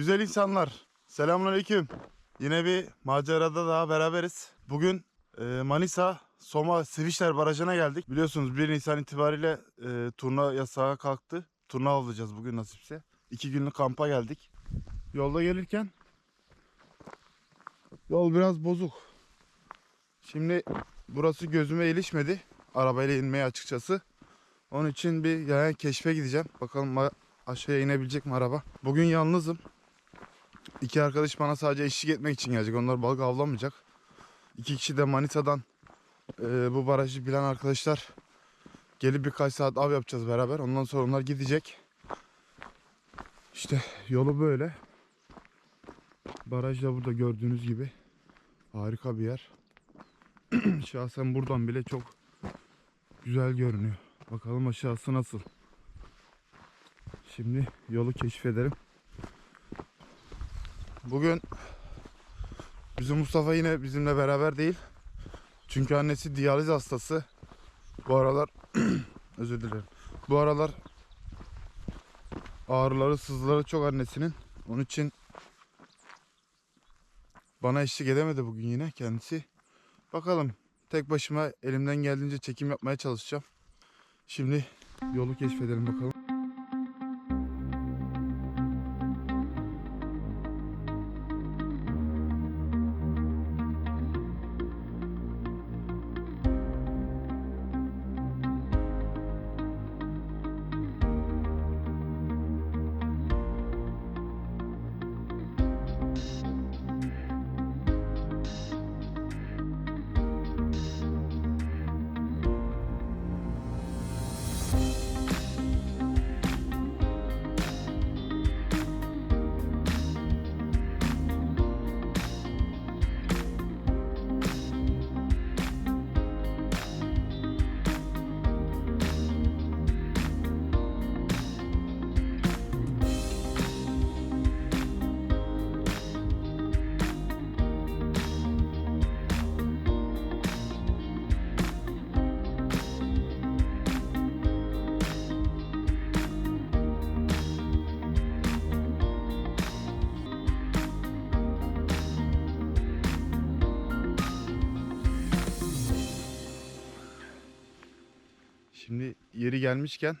Güzel insanlar. Selamünaleyküm. Yine bir macerada daha beraberiz. Bugün e, Manisa Soma Sivişler Barajı'na geldik. Biliyorsunuz 1 Nisan itibariyle e, turna yasağı kalktı. Turna avlayacağız bugün nasipse. İki günlük kampa geldik. Yolda gelirken yol biraz bozuk. Şimdi burası gözüme ilişmedi. Arabayla inmeye açıkçası. Onun için bir yani keşfe gideceğim. Bakalım aşağıya inebilecek mi araba. Bugün yalnızım. İki arkadaş bana sadece eşlik etmek için gelecek. Onlar balık avlamayacak. İki kişi de Manisa'dan e, bu barajı bilen arkadaşlar gelip birkaç saat av yapacağız beraber. Ondan sonra onlar gidecek. İşte yolu böyle. Baraj da burada gördüğünüz gibi. Harika bir yer. Şahsen buradan bile çok güzel görünüyor. Bakalım aşağısı nasıl. Şimdi yolu keşfedelim. Bugün bizim Mustafa yine bizimle beraber değil. Çünkü annesi diyaliz hastası. Bu aralar özür dilerim. Bu aralar ağrıları, sızıları çok annesinin. Onun için bana eşlik edemedi bugün yine kendisi. Bakalım tek başıma elimden geldiğince çekim yapmaya çalışacağım. Şimdi yolu keşfedelim bakalım. Yeri gelmişken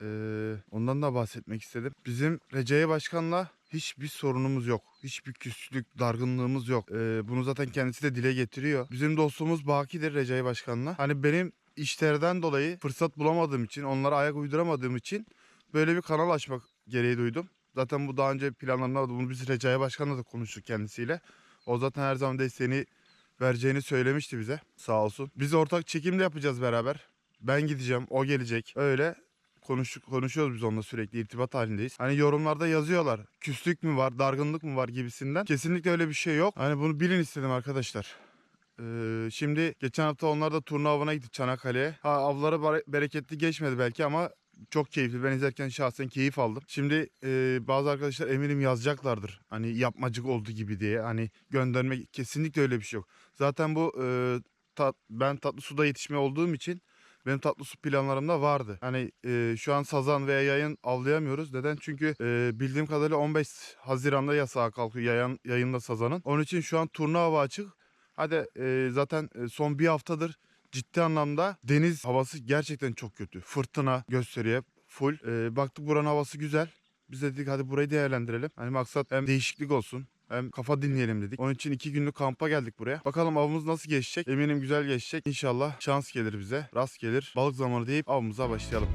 eee, ondan da bahsetmek istedim. Bizim Recai Başkan'la hiçbir sorunumuz yok. Hiçbir küslük, dargınlığımız yok. Eee, bunu zaten kendisi de dile getiriyor. Bizim dostluğumuz bakidir Recai Başkan'la. Hani benim işlerden dolayı fırsat bulamadığım için, onlara ayak uyduramadığım için böyle bir kanal açmak gereği duydum. Zaten bu daha önce planlarında vardı. Bunu biz Recai Başkan'la da konuştuk kendisiyle. O zaten her zaman desteğini vereceğini söylemişti bize. Sağ olsun. Biz ortak çekim de yapacağız beraber. Ben gideceğim, o gelecek. Öyle konuş, konuşuyoruz biz onunla sürekli irtibat halindeyiz. Hani yorumlarda yazıyorlar. Küslük mü var, dargınlık mı var gibisinden. Kesinlikle öyle bir şey yok. Hani bunu bilin istedim arkadaşlar. Ee, şimdi geçen hafta onlar da turna avına gitti Çanakkale'ye. Ha avları bereketli geçmedi belki ama çok keyifli. Ben izlerken şahsen keyif aldım. Şimdi e, bazı arkadaşlar eminim yazacaklardır. Hani yapmacık oldu gibi diye. Hani gönderme kesinlikle öyle bir şey yok. Zaten bu e, tat, ben tatlı suda yetişme olduğum için benim tatlı su planlarımda vardı. Hani e, şu an sazan veya yayın avlayamıyoruz. Neden? Çünkü e, bildiğim kadarıyla 15 Haziran'da yasağa kalkıyor yayın, yayında sazanın. Onun için şu an turna hava açık. Hadi e, zaten son bir haftadır ciddi anlamda deniz havası gerçekten çok kötü. Fırtına gösteriyor full. E, baktık buranın havası güzel. Biz de dedik hadi burayı değerlendirelim. Hani maksat hem değişiklik olsun hem kafa dinleyelim dedik. Onun için iki günlük kampa geldik buraya. Bakalım avımız nasıl geçecek? Eminim güzel geçecek. İnşallah şans gelir bize. Rast gelir. Balık zamanı deyip avımıza başlayalım.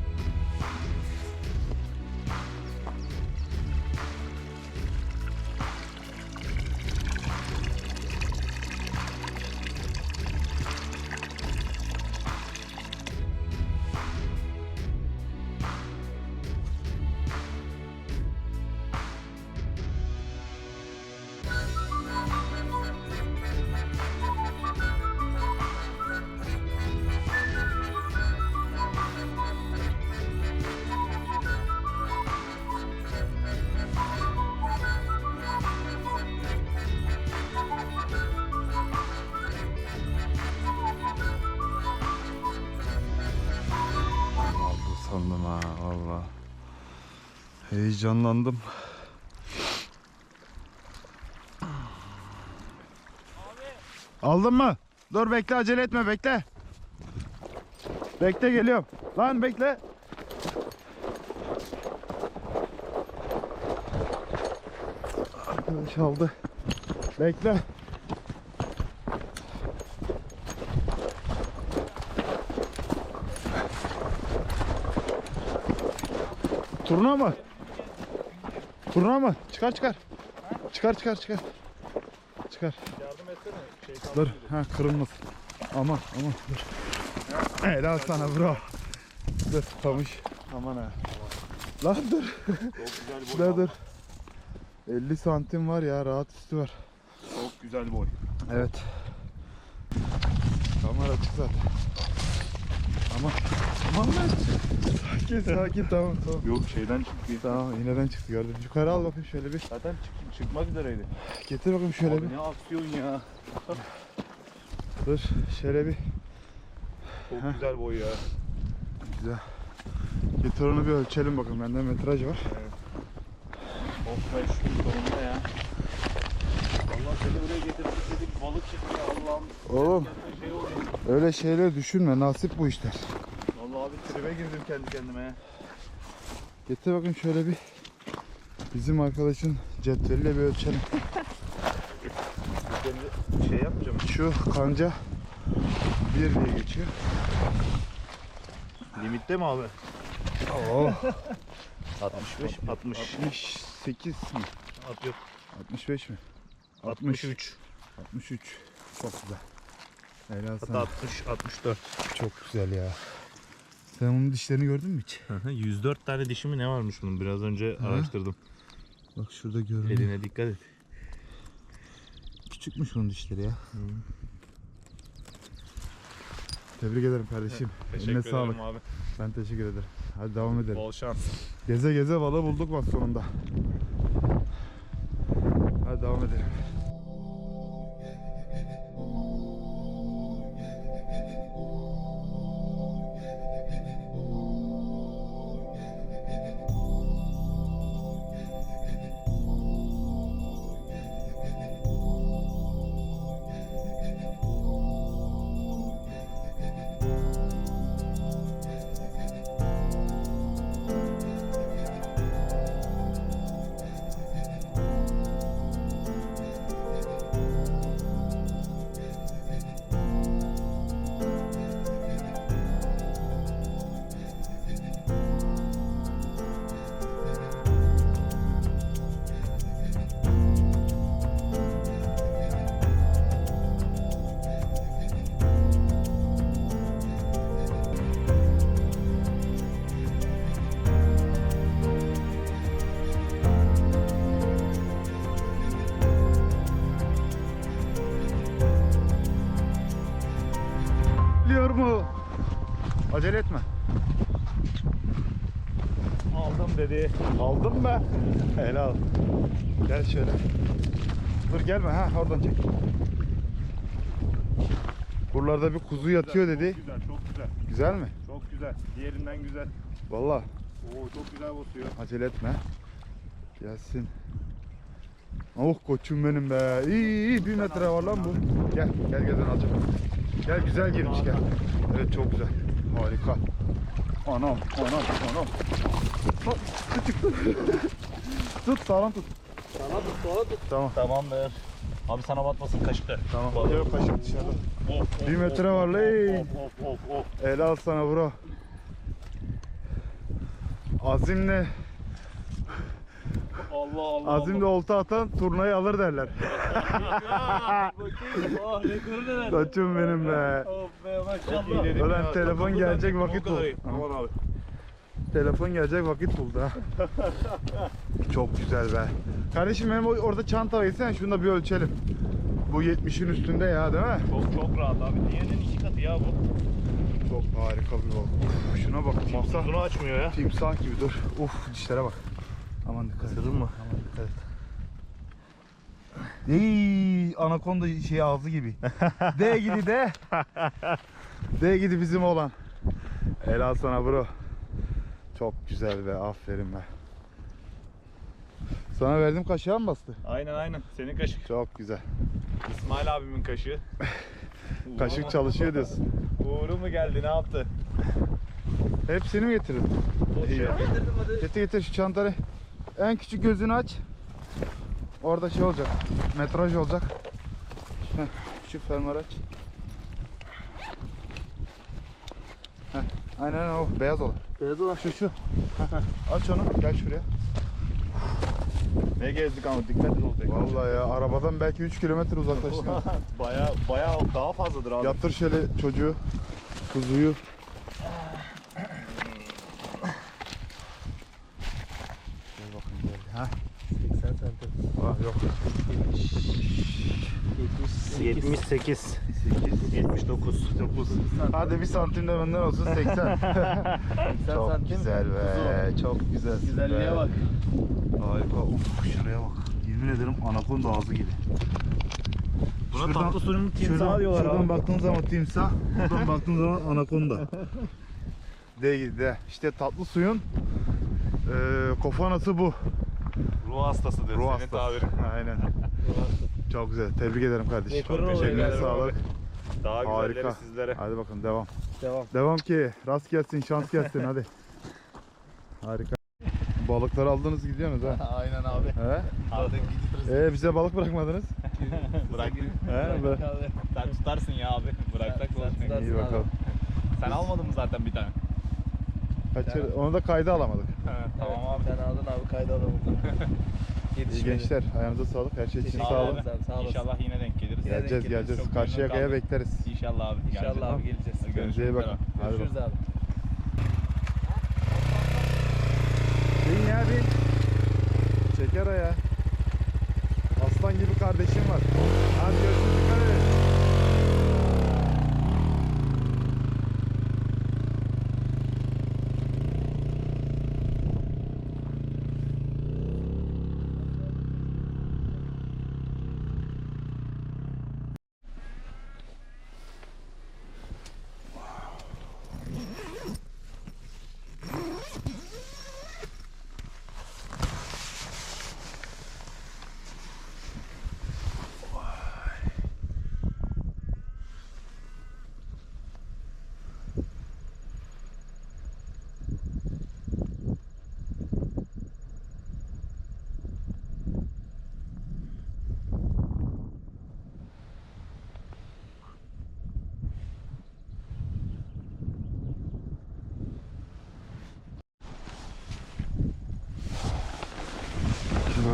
yandım. Aldın mı? Dur bekle acele etme bekle. Bekle geliyorum. Lan bekle. Arkadaş aldı. Bekle. Turna mı? Turna mı? Çıkar çıkar. Çıkar çıkar çıkar. Çıkar. Yardım etsene. Şey Dur. Ha kırılmasın. Aman aman dur. Helal sana bro. Dur kamış. Aman ha. Lan dur. Çok güzel boy. Dur dur. 50 santim var ya rahat üstü var. Çok güzel boy. Evet. Kamera açık zaten. Aman. Aman lan. Sakin sakin tamam tamam. Yok şeyden çıktı. Tamam iğneden çıktı gördüm. Yukarı al bakayım şöyle bir. Zaten çık- çıkmak üzereydi. Getir bakayım şöyle Abi bir. ne aksiyon ya. Dur şöyle bir. Çok Heh. güzel boy ya. Güzel. Getir onu bir ölçelim bakalım. Bende metraj var. Of be şu sonunda ya. Allah seni buraya getirdik dedik balık çıkmıyor Allah'ım. Oğlum Şey oluyor. öyle şeyler düşünme. Nasip bu işler. Vallahi abi tribe girdim kendi kendime ya. Getir bakayım şöyle bir. Bizim arkadaşın cetveliyle bir ölçelim. Şey yapacağım. Şu kanca 1 diye geçiyor. Limitte mi abi? Oo. 65, 60. 68 mi? At yok. 65 mi? 63. 63. Çok güzel. Helal Hatta sana. 60, 64. Çok güzel ya. Sen onun dişlerini gördün mü hiç? 104 tane dişi mi ne varmış bunun? Biraz önce Hı. araştırdım. Bak şurada görünüyor. Eline dikkat et. Küçükmüş onun dişleri ya. Tebrik ederim kardeşim. Eline sağlık. abi. Ben teşekkür ederim. Hadi devam edelim. Bol şans. Geze geze balığı bulduk bak sonunda. Hadi devam edelim. Aldın be. Helal. Gel şöyle. Dur gelme ha oradan çek. Buralarda bir kuzu yatıyor dedi. Çok güzel, çok güzel. Güzel mi? Çok güzel. Diğerinden güzel. Vallahi Oo çok güzel basıyor. acele etme. Gelsin. Oh koçum benim be. İyi iyi bir metre var lan bu. Gel gel gel alacağım. Gel güzel girmiş gel. Evet çok güzel. Harika. Anam anam anam. Bak, Çıktı çıktı. tut sağlam tut. Sana tut, sana tut. Tamam. Tamamdır. Abi sana batmasın kaşıkta. Tamam. Balık. Yok kaşık dışarıda. Of, of, Bir metre of, var lan. Of of of of. Helal sana bro. Azimle Allah Allah. azimle olta atan turnayı alır derler. Ah rekoru ne Koçum benim be. Of be maşallah. Ulan telefon gelecek vakit bul. Aman abi. Telefon gelecek vakit buldu ha. Çok güzel be. Kardeşim benim orada çanta versene şunu da bir ölçelim. Bu 70'in üstünde ya değil mi? Çok çok rahat abi. Diğerinin iki katı ya bu. Çok harika bir balık. Şuna bak timsah. Bunu açmıyor ya. Timsah gibi dur. Uf dişlere bak. Aman dikkat et. Isırdın mı? Aman dikkat et. Ey, anakonda şey ağzı gibi. D gidi de. D gidi bizim olan. Helal sana bro. Çok güzel be aferin be. Sana verdim kaşığa mı bastı? Aynen aynen. Senin kaşık. Çok güzel. İsmail abimin kaşı. Kaşık çalışıyor diyorsun. Uğur'u mu geldi ne yaptı? Hepsini mi getirdin? İyi. Getirdim hadi. Getir getir şu çantayı. En küçük gözünü aç. Orada şey olacak. Metraj olacak. Heh, küçük fermuar aç. Heh, aynen o beyaz olan. Beyaz olan. Şu şu. aç onu gel şuraya. Ne gezdik ama dikkat et olacak. Vallahi ya arabadan belki 3 kilometre uzaklaştık. baya baya daha fazladır abi. Yatır şöyle çocuğu. Kuzuyu. Gel bakayım gel. Ha? 80 santim. Ah yok. 78. 79. 9. Hadi bir santim de benden olsun 80. 80 Çok santim. güzel be. Çok güzel. Güzelliğe bak. Harika. Uf şuraya bak. Yemin ederim anakonda ağzı gibi. Buna Şuradan- tatlı suyunun timsahı Şuradan, diyorlar şuradan abi. baktığın zaman timsah, buradan baktığın zaman anakonda. de de. İşte tatlı suyun eee kofanası bu. Ruh hastasıdır Ruh senin hastası. tabirin. Aynen. Çok güzel. Tebrik ederim kardeşim. Teşekkür Teşekkürler sağlık. Daha Harika. güzelleri sizlere. Hadi bakalım devam. Devam. Devam ki rast gelsin, şans gelsin hadi. Harika. Balıkları aldınız gidiyorsunuz ha. Aynen abi. He? Artık gidiyoruz. Ee, bize balık bırakmadınız. Bırak. He? Bırak. Sen tutarsın ya abi. Bıraksak tutarsın İyi bakalım. Sen almadın mı zaten bir tane? Kaçır, onu da kayda alamadık. tamam abi. Sen aldın abi kayda alamadın. İyi gençler, ayağınıza sağlık. Her şey için Teşekkür sağ olun. sağ olasın. İnşallah yine denk geliriz. Yine denk Geleceğiz, geliriz. geleceğiz. Çok Karşıya memnun kaya kaldım. bekleriz. İnşallah abi. geleceğiz. İnşallah abi geleceğiz. Hadi Kendinize iyi bakın. Hadi Görüşürüz abi. Bin ya bin. Çeker ya. Aslan gibi kardeşim var. Hadi görüşürüz.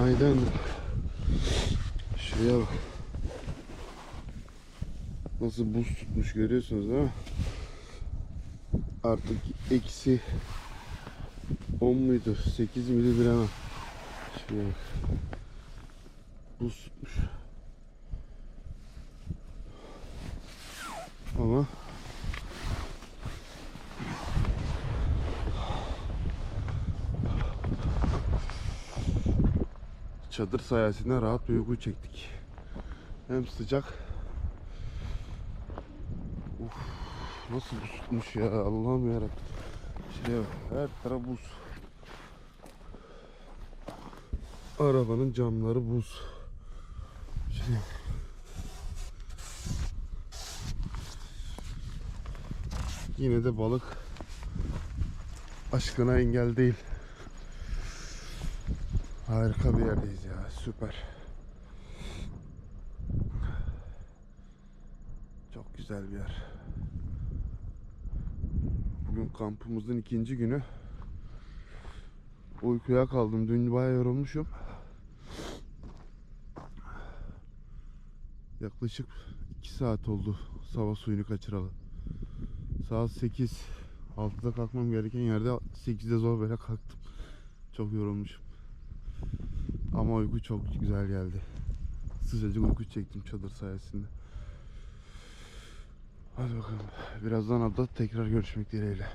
Günaydın. Şuraya bak. Nasıl buz tutmuş görüyorsunuz değil mi? Artık eksi 10 muydu 8 miydi bilemem. Şuraya bak. Buz tutmuş. Ama çadır sayesinde rahat bir uyku çektik. Hem sıcak. Uf, nasıl buz tutmuş ya Allah'ım yarabbim. Şuraya bak her taraf buz. Arabanın camları buz. Şuraya. Yine de balık aşkına engel değil. Harika bir yerdeyiz ya. Süper. Çok güzel bir yer. Bugün kampımızın ikinci günü. Uykuya kaldım. Dün bayağı yorulmuşum. Yaklaşık 2 saat oldu sabah suyunu kaçıralı. Saat 8. 6'da kalkmam gereken yerde 8'de zor böyle kalktım. Çok yorulmuşum. Ama uyku çok güzel geldi. Sıcacık uyku çektim çadır sayesinde. Hadi bakalım. Birazdan adada tekrar görüşmek dileğiyle.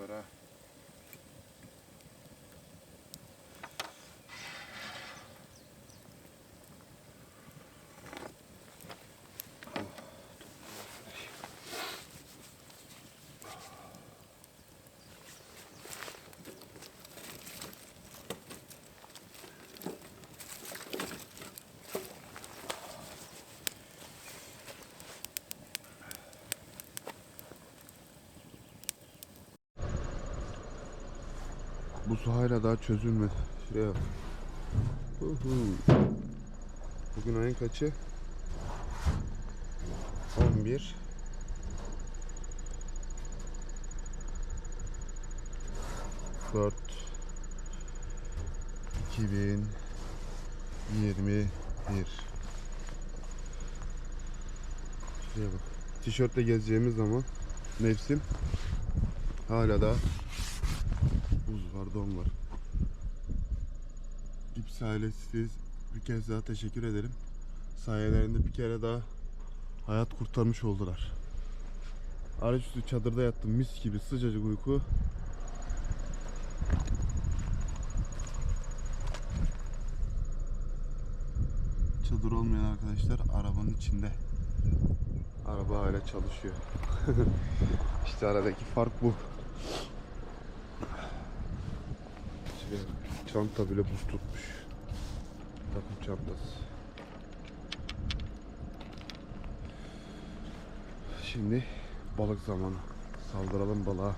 Var ha. Bu su hala daha çözülmedi. Şuraya bak. Uhu. Bugün ayın kaçı? 11 4 2021 Şuraya bak. Tişörtle gezeceğimiz zaman mevsim hala da buz var, ailesi bir kez daha teşekkür ederim. Sayelerinde bir kere daha hayat kurtarmış oldular. Araçüstü çadırda yattım mis gibi sıcacık uyku. Çadır olmayan arkadaşlar arabanın içinde. Araba hala çalışıyor. işte aradaki fark bu. Şuraya bak, Çanta bile buz tutmuş. Takım çantası. Şimdi balık zamanı. Saldıralım balığa.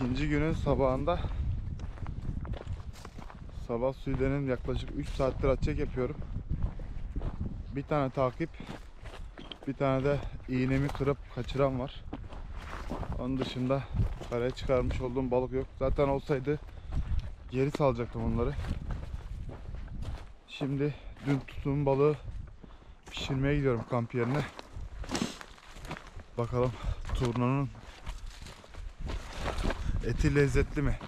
İkinci günün sabahında sabah suylarının yaklaşık 3 saattir açacak yapıyorum. Bir tane takip, bir tane de iğnemi kırıp kaçıran var. Onun dışında karaya çıkarmış olduğum balık yok. Zaten olsaydı geri salacaktım onları. Şimdi dün tuttuğum balığı pişirmeye gidiyorum kamp yerine. Bakalım turnanın eti lezzetli mi?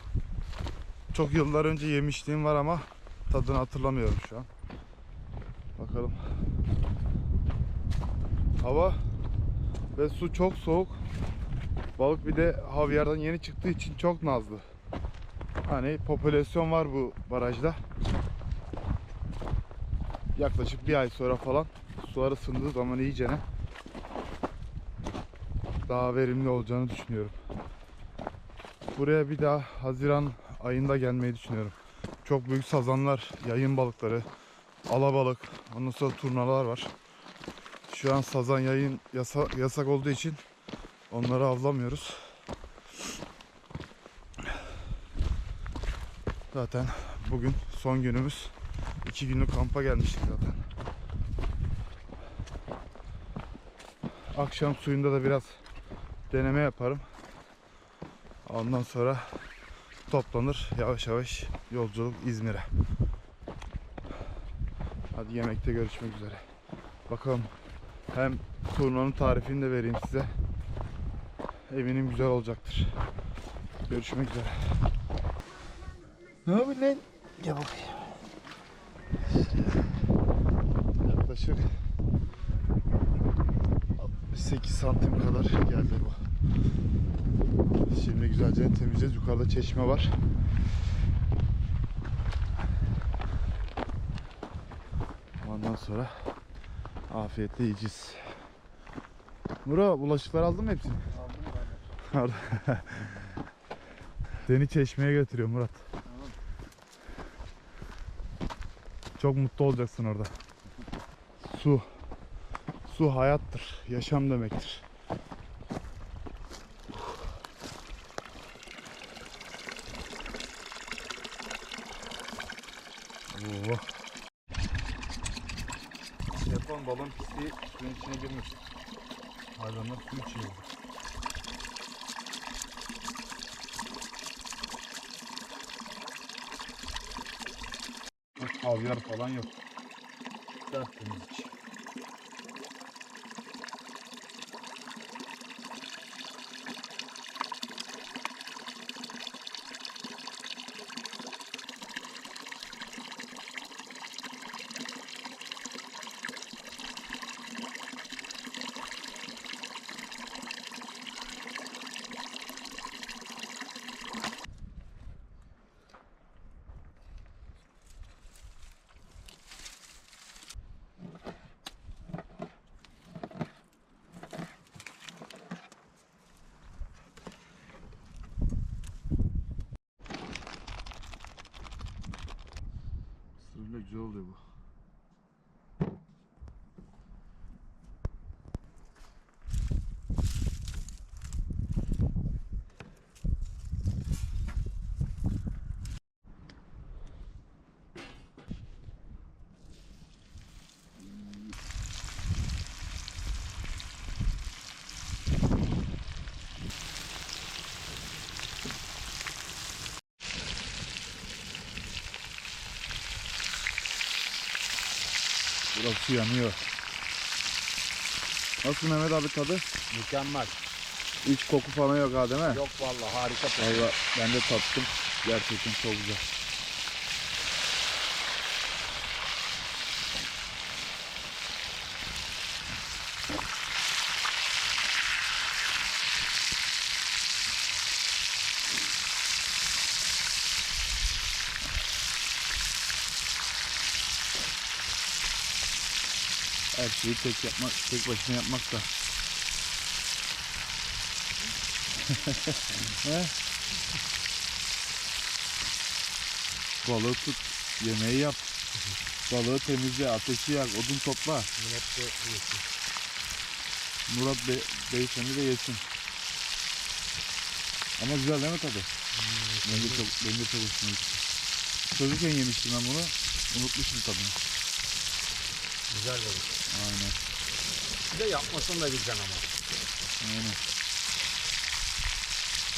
Çok yıllar önce yemişliğim var ama tadını hatırlamıyorum şu an. Bakalım. Hava ve su çok soğuk. Balık bir de havyardan yeni çıktığı için çok nazlı. Hani popülasyon var bu barajda. Yaklaşık bir ay sonra falan sular ısındığı zaman iyicene daha verimli olacağını düşünüyorum. Buraya bir daha Haziran ayında gelmeyi düşünüyorum. Çok büyük sazanlar, yayın balıkları, alabalık, ondan sonra turnalar var. Şu an sazan yayın yasa, yasak olduğu için onları avlamıyoruz. Zaten bugün son günümüz. iki günlük kampa gelmiştik zaten. Akşam suyunda da biraz deneme yaparım. Ondan sonra toplanır yavaş yavaş yolculuk İzmir'e. Hadi yemekte görüşmek üzere. Bakalım hem turnanın tarifini de vereyim size. Eminim güzel olacaktır. Görüşmek üzere. Ne yapıyorsun lan? Gel bakayım. Yaklaşık 8 santim kadar geldi bu. Şimdi güzelce temizleyeceğiz. Yukarıda çeşme var. Ondan sonra afiyetle yiyeceğiz. Muro bulaşıkları aldın mı hepsini? Aldım ben. Seni çeşmeye götürüyor Murat. Çok mutlu olacaksın orada. Su. Su hayattır. Yaşam demektir. Oo. Telefon balon pisliği suyun içine girmiş. Hayvanlar su içiyor. Bak, Havyar falan yok. Tertemiz iç. Sırrıyla güzel oluyor bu. Burası yanıyor. Nasıl Mehmet abi tadı? Mükemmel. Hiç koku falan yok ha değil mi? Yok vallahi harika. Valla ben de tattım. Gerçekten çok güzel. Her şeyi tek yapmak, tek başına yapmak da. Balığı tut, yemeği yap. Balığı temizle, ateşi yak, odun topla. Millet de yesin. Murat Bey, beyefendi de yesin. Ama güzel değil mi tadı? Benim de çok, benim de çok hoşuma gitti. Çocukken yemiştim ben bunu. Unutmuşum tadını. Güzel balık. Aynen. Bir de yapmasını da bileceksin ama. Aynen.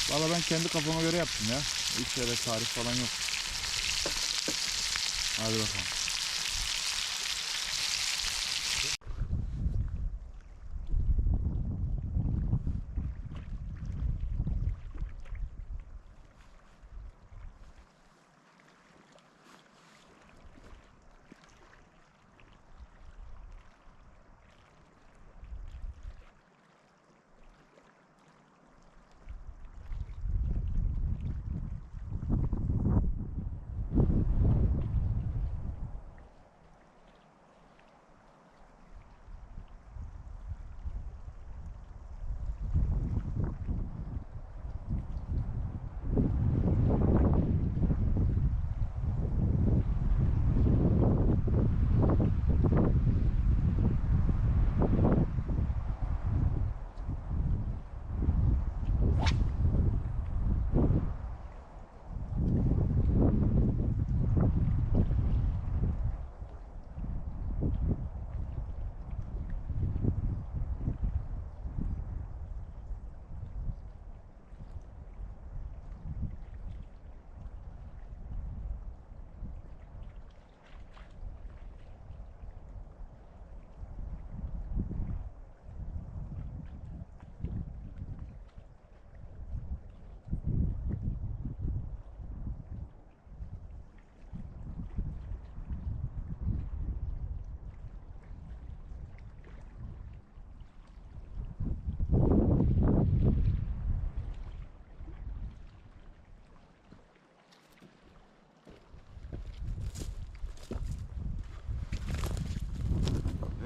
Valla ben kendi kafama göre yaptım ya. Hiç öyle tarif falan yok. Hadi bakalım.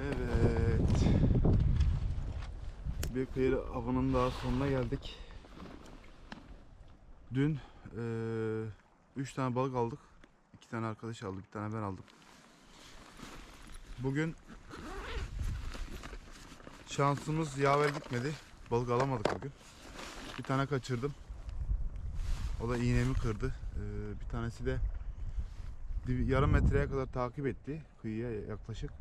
Evet. Kıyı avının daha sonuna geldik. Dün eee 3 tane balık aldık. 2 tane arkadaş aldı, bir tane ben aldım. Bugün şansımız yaver gitmedi. Balık alamadık bugün. Bir tane kaçırdım. O da iğnemi kırdı. Ee, bir tanesi de yarım metreye kadar takip etti kıyıya yaklaşık.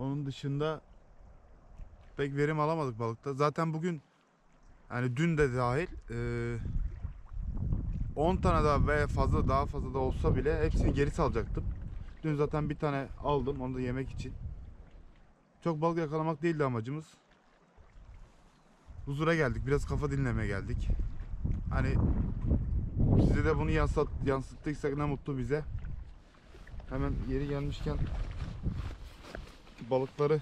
Onun dışında pek verim alamadık balıkta. Zaten bugün yani dün de dahil eee 10 tane daha ve fazla daha fazla da olsa bile hepsini geri salacaktım. Dün zaten bir tane aldım onu da yemek için. Çok balık yakalamak değildi amacımız. Huzura geldik. Biraz kafa dinlemeye geldik. Hani size de bunu yansıt, yansıttıysak ne mutlu bize. Hemen yeri gelmişken balıkları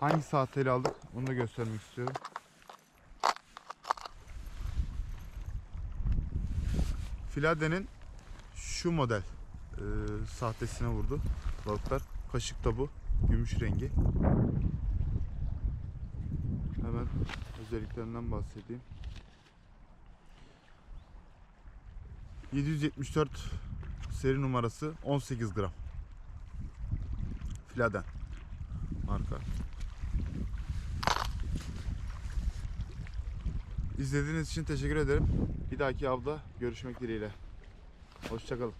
hangi saatleri aldık onu da göstermek istiyorum. Filade'nin şu model e, sahtesine vurdu balıklar. Kaşık da bu. Gümüş rengi. Hemen özelliklerinden bahsedeyim. 774 seri numarası 18 gram. Filaden marka. İzlediğiniz için teşekkür ederim. Bir dahaki avda görüşmek dileğiyle. Hoşçakalın.